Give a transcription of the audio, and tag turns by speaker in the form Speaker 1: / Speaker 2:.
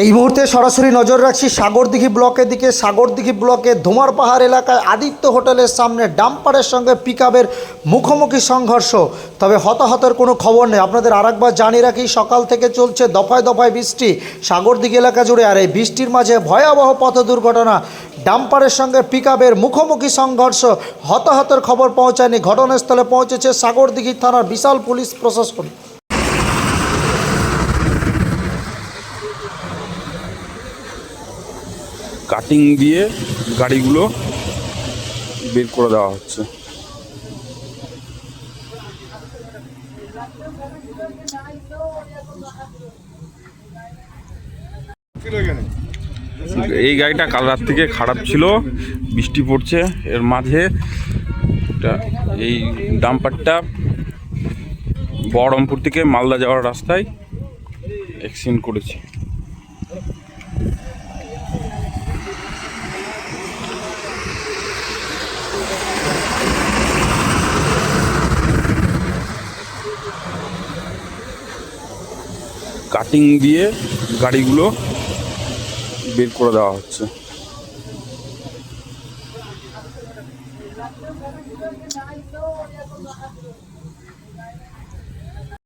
Speaker 1: এই মুহূর্তে সরাসরি নজর রাখছি সাগরদিঘি ব্লকের দিকে। সাগরদিঘি ব্লকে ধুমার পাহাড় এলাকায় আদিত্য হোটেলের সামনে ডাম্পারের সঙ্গে পিকআপের মুখোমুখি সংঘর্ষ। তবে হতাহতের কোনো খবর নেই। আপনাদের আরেকবার জানিয়ে রাখি, সকাল থেকে চলছে দফায় দফায় বৃষ্টি। সাগরদিঘি এলাকা জুড়ে আর এই বৃষ্টির মাঝে ভয়াবহ পথ দুর্ঘটনা। ডাম্পারের সঙ্গে পিকআপের মুখোমুখি সংঘর্ষ। হতাহতের খবর পৌঁছায়নি। ঘটনাস্থলে পৌঁছেছে সাগরদিঘি থানার বিশাল পুলিশ প্রশাসন।
Speaker 2: কাটিং দিয়ে গাড়িগুলো বের করে দেওয়া হচ্ছে। এই গাড়িটা কাল রাত থেকে খারাপ ছিল, বৃষ্টি পড়ছে, এর মাঝে এই ডাম্পারটা বহরমপুর থেকে মালদা যাওয়ার রাস্তায় এক্সিডেন্ট করেছে। কাটিং দিয়ে গাড়িগুলো বের করে দেওয়া হচ্ছে।